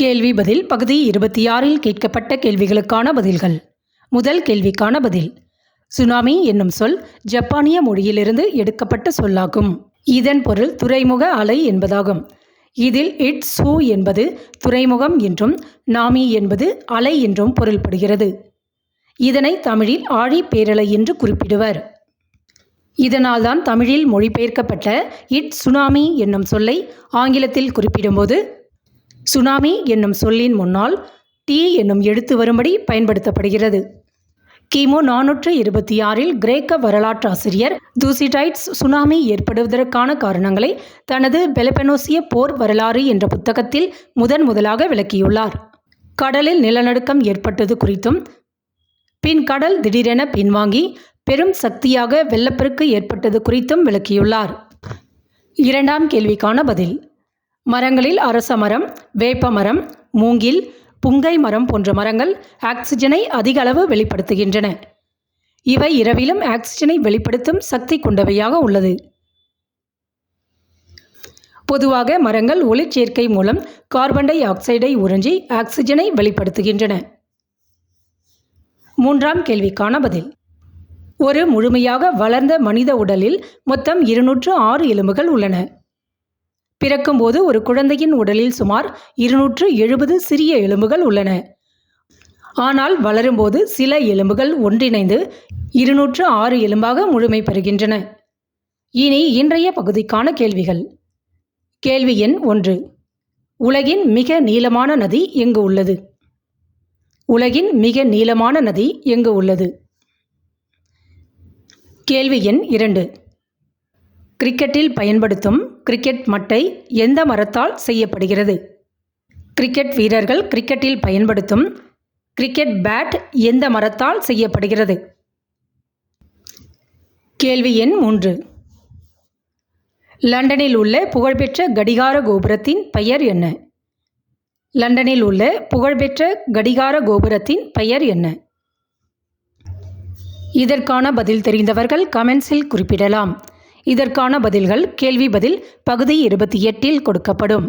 கேள்வி பதில் பகுதி இருபத்தி ஆறில் கேட்கப்பட்ட கேள்விகளுக்கான பதில்கள். முதல் கேள்விக்கான பதில் சுனாமி என்னும் சொல் ஜப்பானிய மொழியிலிருந்து எடுக்கப்பட்ட சொல்லாகும். இதன் பொருள் துறைமுக அலை என்பதாகும். இதில் இட் சூ என்பது துறைமுகம் என்றும் நாமி என்பது அலை என்றும் பொருள்படுகிறது. இதனை தமிழில் ஆழி பேரலை என்று குறிப்பிடுவர். இதனால்தான் தமிழில் மொழிபெயர்க்கப்பட்ட இட் சுனாமி என்னும் சொல்லை ஆங்கிலத்தில் குறிப்பிடும்போது சுனாமி என்னும் சொல்லின் முன்னால் டி என்னும் எழுத்து வரும்படி பயன்படுத்தப்படுகிறது. கிமு நானூற்று இருபத்தி ஆறில் கிரேக்க வரலாற்றாசிரியர் தூசிடைட்ஸ் சுனாமி ஏற்படுவதற்கான காரணங்களை தனது பெலபெனோசிய போர் வரலாறு என்ற புத்தகத்தில் முதன் முதலாக விளக்கியுள்ளார். கடலில் நிலநடுக்கம் ஏற்பட்டது குறித்தும் பின் கடல் திடீரென பின்வாங்கி பெரும் சக்தியாக வெள்ளப்பெருக்கு ஏற்பட்டது குறித்தும் விளக்கியுள்ளார். இரண்டாம் கேள்விக்கான பதில். மரங்களில் அரச மரம் வேப்ப மரம் மூங்கில் புங்கை மரம் போன்ற மரங்கள் ஆக்சிஜனை அதிக அளவு வெளிப்படுத்துகின்றன. இவை இரவிலும் ஆக்சிஜனை வெளிப்படுத்தும் சக்தி கொண்டவையாக உள்ளது. பொதுவாக மரங்கள் ஒளிச்சேர்க்கை மூலம் கார்பன் டை ஆக்சைடை உறிஞ்சி ஆக்சிஜனை வெளிப்படுத்துகின்றன. மூன்றாம் கேள்விக்கான பதில். ஒரு முழுமையாக வளர்ந்த மனித உடலில் மொத்தம் இருநூற்று ஆறு எலும்புகள் உள்ளன. பிறக்கும்போது ஒரு குழந்தையின் உடலில் சுமார் இருநூற்று எழுபது சிறிய எலும்புகள் உள்ளன. ஆனால் வளரும்போது சில எலும்புகள் ஒன்றிணைந்து இருநூற்று ஆறு எலும்பாக முழுமை பெறுகின்றன. இனி இன்றைய பகுதிக்கான கேள்விகள். கேள்வி எண் ஒன்று. உலகின் மிக நீளமான நதி எங்கு உள்ளது? உலகின் மிக நீளமான நதி எங்கு உள்ளது? கேள்வி எண் இரண்டு. கிரிக்கெட்டில் பயன்படுத்தும் கிரிக்கெட் மட்டை எந்த மரத்தால் செய்யப்படுகிறது? கிரிக்கெட் வீரர்கள் கிரிக்கெட்டில் பயன்படுத்தும் கிரிக்கெட் பேட் எந்த மரத்தால் செய்யப்படுகிறது? கேள்வி எண் மூன்று. லண்டனில் உள்ள புகழ்பெற்ற கடிகார கோபுரத்தின் பெயர் என்ன? லண்டனில் உள்ள புகழ்பெற்ற கடிகார கோபுரத்தின் பெயர் என்ன? இதற்கான பதில் தெரிந்தவர்கள் கமெண்ட்ஸில் குறிப்பிடலாம். இதற்கான பதில்கள் கேள்வி பதில் பகுதி இருபத்தி எட்டில் கொடுக்கப்படும்.